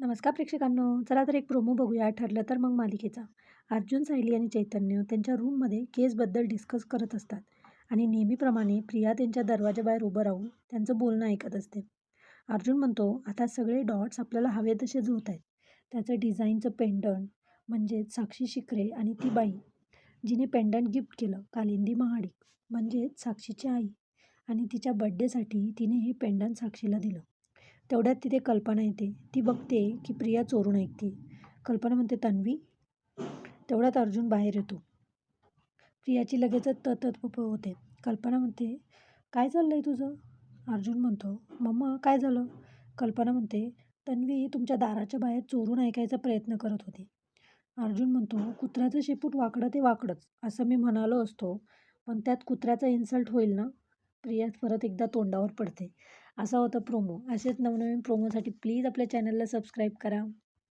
नमस्कार प्रेक्षकांनो. चला तर एक प्रोमो बघूया. ठरलं तर मग मालिकेचा. अर्जुन सायली आणि चैतन्य त्यांच्या रूममध्ये केसबद्दल डिस्कस करत असतात. आणि नेहमीप्रमाणे प्रिया त्यांच्या दरवाजाबाहेर उभं राहून त्यांचं बोलणं ऐकत असते. अर्जुन म्हणतो आता सगळे डॉट्स आपल्याला हवे तसे जुळत आहेत. त्याचं डिझाईनचं पेंडंट म्हणजेच साक्षी शिकरे आणि ती बाई जिने पेंडंट गिफ्ट केलं कालिंदी महाडिक म्हणजेच साक्षीची आई आणि तिच्या बड्डेसाठी तिने हे पेंडंट साक्षीला दिलं. तेवढ्यात तिथे कल्पना येते. ती बघते की प्रिया चोरून ऐकते. कल्पना म्हणते तन्वी तेवढ्यात अर्जुन बाहेर येतो. प्रियाची लगेचच ततप होते. कल्पना म्हणते काय चाललं आहे तुझं? अर्जुन म्हणतो मम्मा काय झालं? कल्पना म्हणते तन्वी तुमच्या दाराच्या बाहेर चोरून ऐकायचा प्रयत्न करत होते. अर्जुन म्हणतो कुत्र्याचं शेपूट वाकडं ते वाकडंच. असं मी म्हणालो असतो पण त्यात कुत्र्याचा इन्सल्ट होईल ना? प्रिया परत एकदा तोंडावर पडते. असा होता प्रोमो. असेच नवनवीन प्रोमोसाठी प्लीज आपल्या चॅनलला सबस्क्राईब करा.